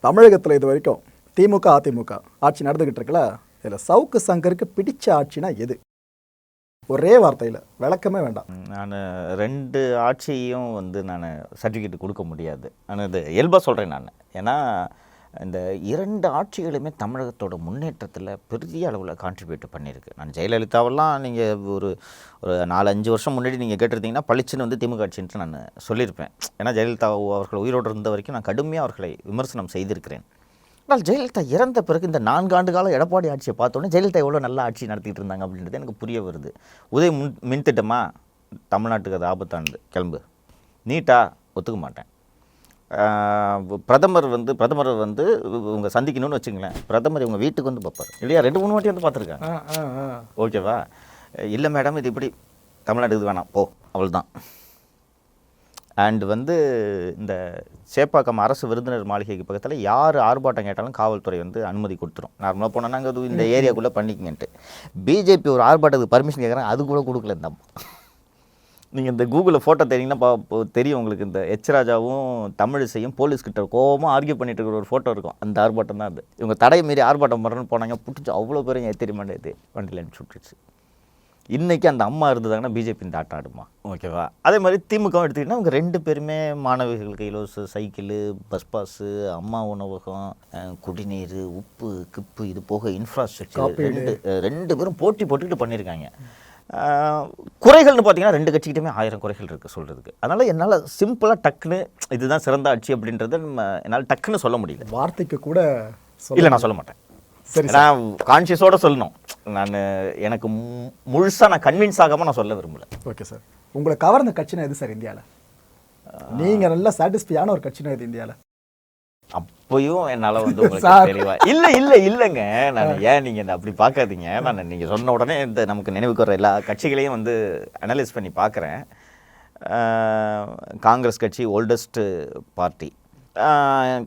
தமிழகத்தில் இது வரைக்கும் திமுக அதிமுக ஆட்சி நடந்துக்கிட்டு இருக்குல்ல? இதில் சவுக்கு சங்கருக்கு பிடிச்ச ஆட்சினா எது? ஒரே வார்த்தையில் விளக்கமே வேண்டாம். நான் ரெண்டு ஆட்சியும் வந்து நான் சர்டிஃபிகேட் கொடுக்க முடியாது. நான் இது இயல்பாக சொல்கிறேன் நான். ஏன்னா இந்த இரண்டு ஆட்சிகளுமே தமிழகத்தோட முன்னேற்றத்தில் பெரிய அளவில் கான்ட்ரிபியூட் பண்ணியிருக்கு. நான் ஜெயலலிதாவெல்லாம் நீங்கள் ஒரு ஒரு நாலஞ்சு வருஷம் முன்னாடி நீங்கள் கேட்டிருந்தீங்கன்னா பளிச்சுன்னு வந்து திமுக ஆட்சின்ட்டு நான் சொல்லியிருப்பேன். ஏன்னா ஜெயலலிதா அவர்கள் உயிரோடு இருந்த வரைக்கும் நான் கடுமையாக அவர்களை விமர்சனம் செய்திருக்கிறேன். ஆனால் ஜெயலலிதா இறந்த பிறகு இந்த நான்கு ஆண்டு கால எடப்பாடி ஆட்சியை பார்த்தோன்னே ஜெயலலிதா எவ்வளோ நல்ல ஆட்சி நடத்திட்டு இருந்தாங்க அப்படின்றது எனக்கு புரிய வருது. உதய முன் மின் திட்டமாக தமிழ்நாட்டுக்கு அது ஆபத்தானது. கிளம்பு. நீட்டாக ஒத்துக்க மாட்டேன். பிரதமர் வந்து பிரதமர் வந்து இவங்க சந்திக்கணும்னு வச்சுங்களேன். பிரதமர் இவங்க வீட்டுக்கு வந்து பார்ப்பார். இல்லையா? ரெண்டு மூணு வாட்டி வந்து பார்த்துருக்காங்க. ஓகேவா? இல்லை மேடம் இது இப்படி தமிழ்நாடு இது வேணாம். போ அவ்வளோதான் அண்ட் வந்து இந்த சேப்பாக்கம் அரசு விருந்தினர் மாளிகைக்கு பக்கத்தில் யார் ஆர்ப்பாட்டம் கேட்டாலும் காவல்துறை வந்து அனுமதி கொடுத்துரும். நார்மலாக போனால் நாங்கள் இந்த ஏரியாக்குள்ளே பண்ணிக்கங்கன்ட்டு. பிஜேபி ஒரு ஆர்ப்பாட்டத்துக்கு பர்மிஷன் கேட்குறாங்க அது கூட கொடுக்கல இந்த அம்மா. நீங்கள் இந்த கூகுளில் ஃபோட்டோ தெரியுங்கன்னா பா தெரியும் உங்களுக்கு இந்த எச் ராஜாவும் தமிழிசையும் போலீஸ் கிட்ட கோவமாக ஆர்கியூ பண்ணிட்டு இருக்கிற ஒரு ஃபோட்டோ இருக்கும். அந்த ஆர்ப்பாட்டம் தான் அது. இவங்க தடையை மீறி ஆர்ப்பாட்டம் பண்ணுறேன்னு போனாங்க. பிடிச்சி அவ்வளோ பேரும் எத்திரி மாட்டேது வண்டியில் அனுப்பிச்சு விட்டுருச்சு. இன்றைக்கி அந்த அம்மா இருந்ததாங்கன்னா பிஜேபி இந்த ஆட்டம் ஆடுமா? ஓகேவா? அதே மாதிரி திமுக எடுத்துக்கிட்டிங்கன்னா அவங்க ரெண்டு பேருமே மாணவிகளுக்கு இலவச சைக்கிள் பஸ் பாஸு அம்மா உணவகம் குடிநீர் உப்பு கிப்பு இது போக இன்ஃப்ராஸ்ட்ரக்சர் ரெண்டு ரெண்டு பேரும் போட்டி போட்டுக்கிட்டு பண்ணியிருக்காங்க. குறைகள்னு பார்த்தீங்கன்னா ரெண்டு கட்சிக்கிட்டுமே ஆயிரம் குறைகள் இருக்குது சொல்கிறதுக்கு அதனால் என்னால் சிம்பிளாக டக்குன்னு இதுதான் சிறந்த ஆட்சி அப்படின்றத நம்ம என்னால் டக்குன்னு சொல்ல முடியல. வார்த்தைக்கு கூட இல்லை நான் சொல்ல மாட்டேன். சரி, நான் கான்ஷியஸோட சொல்லணும். நான் எனக்கு மு- முழுசா நான் கன்வின்ஸ் ஆகாம நான் சொல்ல விரும்பல. Okay sir. உங்களை கவர்ந்த கட்சினா எது சார் இந்தியாவில் நீங்க நல்லா சாட்டிஸ்ஃபையான ஒரு கட்சினா இது இந்தியாவில் அப்பயும் என்னால வந்து உங்களுக்கு. தெளிவா இல்ல இல்ல இல்லைங்க. நான் ஏன் நீங்க என்ன அப்படி பார்க்காதீங்க நான் நீங்க சொன்ன உடனே இந்த நமக்கு நினைவுக்கு வர எல்லா கட்சிகளையும் வந்து அனலைஸ் பண்ணி பார்க்குறேன் காங்கிரஸ் கட்சி ஓல்டஸ்ட் பார்ட்டி.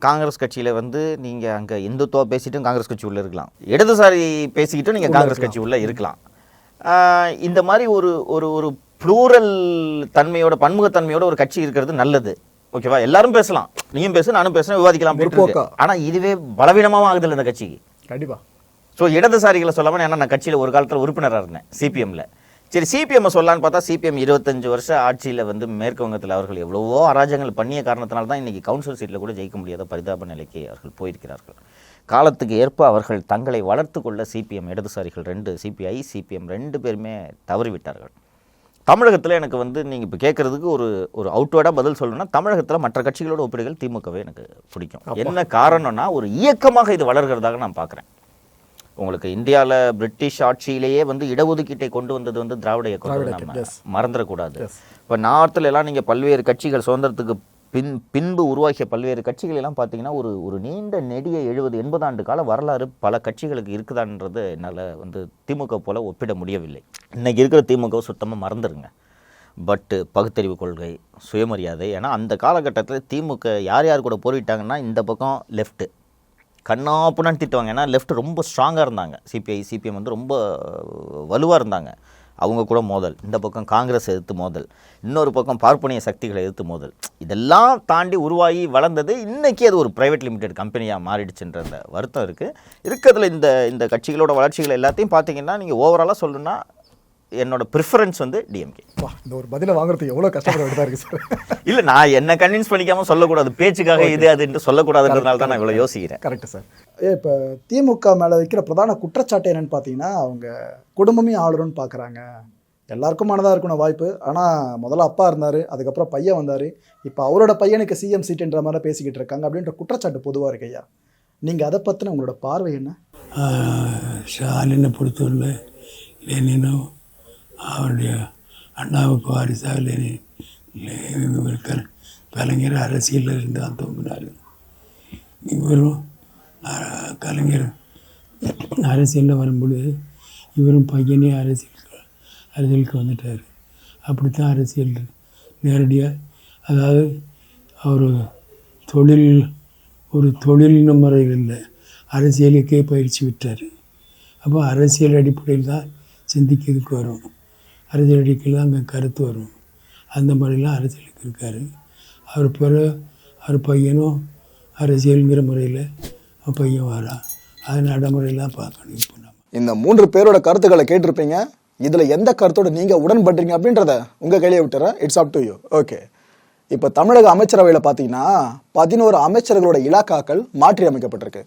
காங்கிரஸ் கட்சியில் வந்து நீங்கள் அங்கே இந்துத்துவா பேசிட்டும் காங்கிரஸ் கட்சி உள்ளே இருக்கலாம். இடதுசாரி பேசிக்கிட்டும் நீங்கள் காங்கிரஸ் கட்சி உள்ளே இருக்கலாம். இந்த மாதிரி ஒரு ஒரு ஒரு ப்ளூரல் தன்மையோட பன்முகத்தன்மையோட ஒரு கட்சி இருக்கிறது நல்லது. ஓகேவா? எல்லாரும் பேசலாம். நீயும் பேசு நானும் பேசுறேன் விவாதிக்கலாம். ஆனா இதுவே பலவீனமாகவும் ஆகுதுல்ல இந்த கட்சிக்கு? கண்டிப்பா. ஸோ இடதுசாரிகளை சொல்லாமல் ஏன்னா நான் கட்சியில் ஒரு காலத்தில் உறுப்பினராக இருந்தேன் சிபிஎம்ல சரி சிபிஎம் சொல்லலான்னு பார்த்தா சிபிஎம் இருபத்தஞ்சு வருஷம் ஆட்சியில் வந்து மேற்கு வங்கத்தில் அவர்கள் எவ்வளவோ அராஜகங்கள் பண்ணிய காரணத்தினால தான் இன்னைக்கு கவுன்சில் சீட்டில் கூட ஜெயிக்க முடியாத பரிதாப நிலைக்கு அவர்கள் போயிருக்கிறார்கள். காலத்துக்கு ஏற்ப அவர்கள் தங்களை வளர்த்து கொள்ள சிபிஎம் இடதுசாரிகள் ரெண்டு சிபிஐ சிபிஎம் ரெண்டு பேருமே தவறிவிட்டார்கள். தமிழகத்தில் எனக்கு வந்து நீங்கள் இப்போ கேட்குறதுக்கு ஒரு ஒரு அவுட்வேர்டாக பதில் சொல்லணும்னா தமிழகத்தில் மற்ற கட்சிகளோட ஒப்பிடுகள் திமுகவே எனக்கு பிடிக்கும். என்ன காரணம்னா ஒரு இயக்கமாக இது வளர்கிறதாக நான் பார்க்குறேன் உங்களுக்கு இந்தியாவில் பிரிட்டிஷ் ஆட்சியிலேயே வந்து இடஒதுக்கீட்டை கொண்டு வந்தது வந்து திராவிட இயக்கம். மறந்துடக்கூடாது. இப்போ நார்த்தில் எல்லாம் நீங்கள் பல்வேறு கட்சிகள் சுதந்திரத்துக்கு பின் பின்பு உருவாகிய பல்வேறு கட்சிகளெல்லாம் பார்த்தீங்கன்னா ஒரு ஒரு நீண்ட நெடிய எழுபது எண்பது ஆண்டு கால வரலாறு பல கட்சிகளுக்கு இருக்குதான்றது என்னால் வந்து திமுக போல் ஒப்பிட முடியவில்லை. இன்றைக்கி இருக்கிற திமுக சுத்தமாக மறந்துடுங்க பட்டு பகுத்தறிவு கொள்கை சுயமரியாதை ஏன்னா அந்த காலகட்டத்தில் திமுக யார் யார் கூட போரிட்டாங்கன்னா இந்த பக்கம் லெஃப்ட்டு கண்ணாப்புனான்னு திட்டுவாங்க. ஏன்னா லெஃப்ட் ரொம்ப ஸ்ட்ராங்காக இருந்தாங்க. சிபிஐ சிபிஎம் வந்து ரொம்ப வலுவாக இருந்தாங்க. அவங்க கூட மோதல் இந்த பக்கம் காங்கிரஸ் எதிர்த்து மோதல் இன்னொரு பக்கம் பார்ப்பனிய சக்திகளை எதிர்த்து மோதல். இதெல்லாம் தாண்டி உருவாகி வளர்ந்தது இன்றைக்கி அது ஒரு ப்ரைவேட் லிமிடெட் கம்பெனியாக மாறிடுச்சுன்ற அந்த வருத்தம் இருக்குது இருக்கிறதுல இந்த இந்த கட்சிகளோட வளர்ச்சிகள் எல்லாத்தையும் பார்த்தீங்கன்னா நீங்கள் ஓவராலாக சொல்லணும்னா என்னோட ப்ரிஃபரன்ஸ் வந்து டிஎம்கே வா இந்த ஒரு பதிலை வாங்குறதுக்கு எவ்வளோ கஷ்டப்பட இருக்கு சார் இல்லை நான் என்ன கன்வின்ஸ் பண்ணிக்காம சொல்லக்கூடாது. பேச்சுக்காக இது அதுன்ட்டு சொல்லக்கூடாதுன்றதுனால தான் நான் இவ்வளோ யோசிக்கிறேன். கரெக்ட் சார் ஏ இப்போ திமுக மேலே வைக்கிற பிரதான குற்றச்சாட்டு என்னன்னு பார்த்தீங்கன்னா அவங்க குடும்பமே ஆளுறோன்னு பார்க்குறாங்க எல்லாருக்கும் மனதாக இருக்கணும் வாய்ப்பு. ஆனால் முதல்ல அப்பா இருந்தார் அதுக்கப்புறம் பையன் வந்தார். இப்போ அவரோட பையனுக்கு சிஎம் சீட்டுன்ற மாதிரி பேசிக்கிட்டு இருக்காங்க. அப்படின்ற குற்றச்சாட்டு பொதுவாக இருக்கு ஐயா. நீங்கள் அதை பற்றின உங்களோட பார்வை என்ன? ஸ்டாலினை பொறுத்தவரை லெனினும் அவருடைய அண்ணாவுக்கு வாரிசாக இல்லை இவர் கலைஞர் அரசியலில் இருந்து தான் தோன்றினார். இவரும் கலைஞர் அரசியலில் வரும்பொழுது இவரும் பையனே அரசியல் அரசியலுக்கு வந்துட்டார். அப்படித்தான் அரசியல் நேரடியாக அதாவது அவர் தொழில் ஒரு தொழில் முறையில் இல்லை அரசியலுக்கே பயிற்சி விட்டார் அப்போ அரசியல் அடிப்படையில் தான் சிந்திக்கிறதுக்கு வரும். அரசியல் அங்கே கருத்து வரும். அந்த மாதிரிலாம் அரசியலுக்கு இருக்கார். அவர் பிற அவர் பையனும் அரசியலுங்கிற முறையில் பையன் வரா அது நடைமுறையெல்லாம் பார்க்கணும் இப்போ நம்ம. இந்த மூன்று பேரோட கருத்துக்களை கேட்டிருப்பீங்க. இதில் எந்த கருத்தோட நீங்கள் உடன்படுறீங்க அப்படின்றத உங்கள் கையிலே விட்டுறேன். It's up to you okay இப்போ தமிழக அமைச்சரவையில் பார்த்தீங்கன்னா பதினோரு அமைச்சர்களோட இலாக்காக்கள் மாற்றி அமைக்கப்பட்டிருக்கு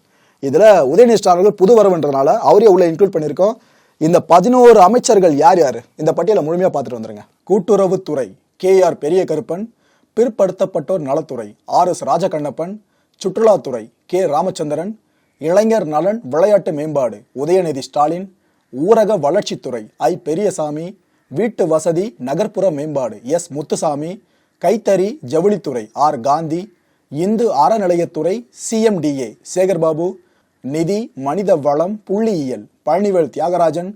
இதில் உதயநிதி ஸ்டாலின் புது வரவுன்றதுனால அவரே உள்ள இன்க்ளூட் பண்ணியிருக்கோம். இந்த பதினோரு அமைச்சர்கள் யார் யார்? இந்த பட்டியலை முழுமையாக பார்த்துட்டு வந்துருங்க. கூட்டுறவுத்துறை கே ஆர் பெரிய கருப்பன் பிற்படுத்தப்பட்டோர் நலத்துறை ஆர் எஸ் ராஜகண்ணப்பன் சுற்றுலாத்துறை கே ராமச்சந்திரன் இளைஞர் நலன் விளையாட்டு மேம்பாடு உதயநிதி ஸ்டாலின் ஊரக வளர்ச்சித்துறை ஐ பெரியசாமி வீட்டு வசதி நகர்ப்புற மேம்பாடு எஸ் முத்துசாமி கைத்தறி ஜவுளித்துறை ஆர் காந்தி இந்து அறநிலையத்துறை சிஎம்டிஏ சேகர்பாபு நிதி மனித வளம் புள்ளியியல் பழனிவேல் தியாகராஜன்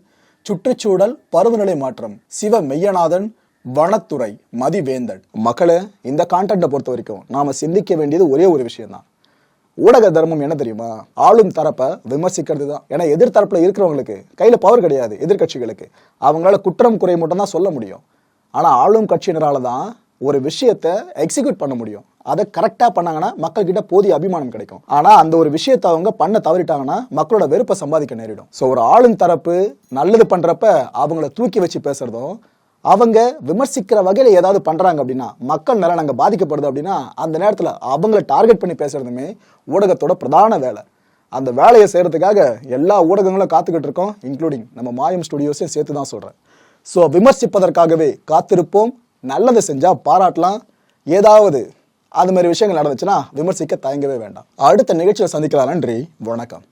சுற்றுச்சூழல் பருவநிலை மாற்றம் சிவ மெய்யநாதன் வனத்துறை மதிவேந்தன். மக்களே இந்த கான்டென்ட்டை பொறுத்த வரைக்கும் நாம சிந்திக்க வேண்டியது ஒரே ஒரு விஷயம்தான். ஊடக தர்மம் என்ன தெரியுமா? ஆளும் தரப்பை விமர்சிக்கிறது தான். ஏன்னா எதிர்த்தரப்புல இருக்கிறவங்களுக்கு கையில பவர் கிடையாது எதிர்க்கட்சிகளுக்கு. அவங்களால குற்றம் குறை மட்டும் தான் சொல்ல முடியும். ஆனா ஆளும் கட்சியினரால தான் ஒரு விஷயத்தை எக்ஸிக்யூட் பண்ண முடியும். அதை கரெக்டாக பண்ணாங்கன்னா மக்கள் கிட்ட போதிய அபிமானம் கிடைக்கும். ஆனால் அந்த ஒரு விஷயத்தை அவங்க பண்ண தவறிட்டாங்கன்னா மக்களோட வெறுப்பை சம்பாதிக்க நேரிடும். ஸோ ஒரு ஆளும் தரப்பு நல்லது பண்ணுறப்ப அவங்கள தூக்கி வச்சு பேசுறதும் அவங்க விமர்சிக்கிற வகையில் ஏதாவது பண்ணுறாங்க அப்படின்னா மக்கள் நலன் நாங்கள் பாதிக்கப்படுது அப்படின்னா அந்த நேரத்தில் அவங்கள டார்கெட் பண்ணி பேசுறதுமே ஊடகத்தோட பிரதான வேலை. அந்த வேலையை செய்கிறதுக்காக எல்லா ஊடகங்களும் காத்துக்கிட்டு இருக்கோம் இன்க்ளூடிங் நம்ம மாயம் ஸ்டுடியோஸையும் சேர்த்து தான் சொல்கிறேன் ஸோ விமர்சிப்பதற்காகவே காத்திருப்போம் நல்லதை செஞ்சால் பாராட்டலாம். ஏதாவது அது மாதிரி விஷயங்கள் நடந்துச்சுன்னா விமர்சிக்க தயங்கவே வேண்டாம். அடுத்த நிகழ்ச்சியை சந்திக்கலாம். நன்றி. வணக்கம்.